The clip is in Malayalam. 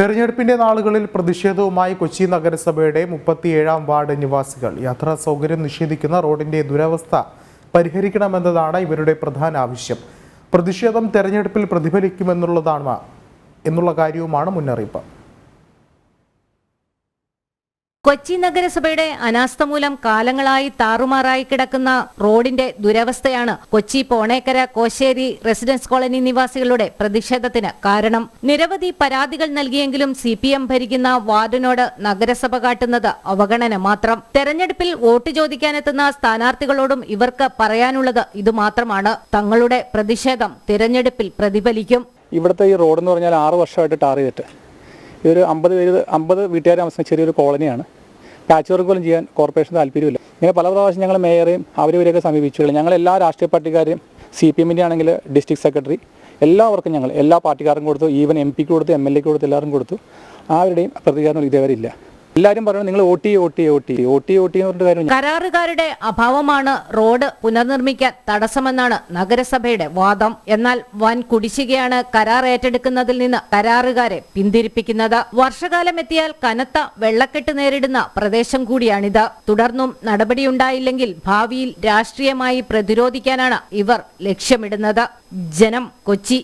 തെരഞ്ഞെടുപ്പിന്റെ നാളുകളിൽ പ്രതിഷേധവുമായി കൊച്ചി നഗരസഭയുടെ മുപ്പത്തിയേഴാം വാർഡ് നിവാസികൾ. യാത്രാ സൗകര്യം നിഷേധിക്കുന്ന റോഡിന്റെ ദുരവസ്ഥ പരിഹരിക്കണമെന്നതാണ് ഇവരുടെ പ്രധാന ആവശ്യം. പ്രതിഷേധം തെരഞ്ഞെടുപ്പിൽ പ്രതിഫലിക്കുമെന്നുള്ളതാണ് എന്നുള്ള കാര്യവുമാണ് മുന്നറിയിപ്പ്. കൊച്ചി നഗരസഭയുടെ അനാസ്ഥ മൂലം കാലങ്ങളായി താറുമാറായി കിടക്കുന്ന റോഡിന്റെ ദുരവസ്ഥയാണ് കൊച്ചി പോണേക്കര കോശേരി റെസിഡൻസ് കോളനി നിവാസികളുടെ പ്രതിഷേധത്തിന് കാരണം. നിരവധി പരാതികൾ നൽകിയെങ്കിലും സി ഭരിക്കുന്ന വാർഡിനോട് നഗരസഭ കാട്ടുന്നത് അവഗണന മാത്രം. തെരഞ്ഞെടുപ്പിൽ വോട്ട് ചോദിക്കാനെത്തുന്ന സ്ഥാനാർത്ഥികളോടും ഇവർക്ക് പറയാനുള്ളത് ഇതുമാത്രമാണ്. തങ്ങളുടെ പ്രതിഷേധം തിരഞ്ഞെടുപ്പിൽ പ്രതിഫലിക്കും. ഇവിടുത്തെ ഈ റോഡ് എന്ന് പറഞ്ഞാൽ ആറ് വർഷമായിട്ട് ടാർ ചെയ്തിട്ട്. ഇതൊരു അമ്പത് പേര് അമ്പത് വീട്ടുകാർ താമസിക്കുന്ന ചെറിയൊരു കോളനിയാണ്. പാച്ച് പോലും ചെയ്യാൻ കോർപ്പറേഷൻ താല്പര്യമില്ല. ഇങ്ങനെ പല പ്രാവശ്യം ഞങ്ങൾ മേയറേയും അവരിവരെയൊക്കെ സമീപിച്ചു ഞങ്ങൾ എല്ലാ രാഷ്ട്രീയ പാർട്ടിക്കാരെയും സി പി എമ്മിന്റെ ആണെങ്കിൽ ഡിസ്ട്രിക്ട് സെക്രട്ടറി എല്ലാവർക്കും ഞങ്ങൾ എല്ലാ പാർട്ടിക്കാർക്കും കൊടുത്തു. ഈവൻ എം പിക്ക് കൊടുത്തു എം എൽ എക്ക് കൊടുത്തു എല്ലാവർക്കും കൊടുത്തു. ആരുടെയും പ്രതികരണം ഇതേവരെ ഇല്ല. എല്ലാവരും പറയുന്നത് നിങ്ങൾ O T O T O കരാറുകാരുടെ അഭാവമാണ് റോഡ് പുനർനിർമ്മിക്കാൻ തടസ്സമെന്നാണ് നഗരസഭയുടെ വാദം. എന്നാൽ വൻ കുടിശ്ശികയാണ് കരാർ ഏറ്റെടുക്കുന്നതിൽ നിന്ന് കരാറുകാരെ പിന്തിരിപ്പിക്കുന്നത്. വർഷകാലം എത്തിയാൽ കനത്ത വെള്ളക്കെട്ട് നേരിടുന്ന പ്രദേശം കൂടിയാണിത്. തുടർന്നും നടപടിയുണ്ടായില്ലെങ്കിൽ ഭാവിയിൽ രാഷ്ട്രീയമായി പ്രതിരോധിക്കാനാണ് ഇവർ ലക്ഷ്യമിടുന്നത്. ജനം കൊച്ചി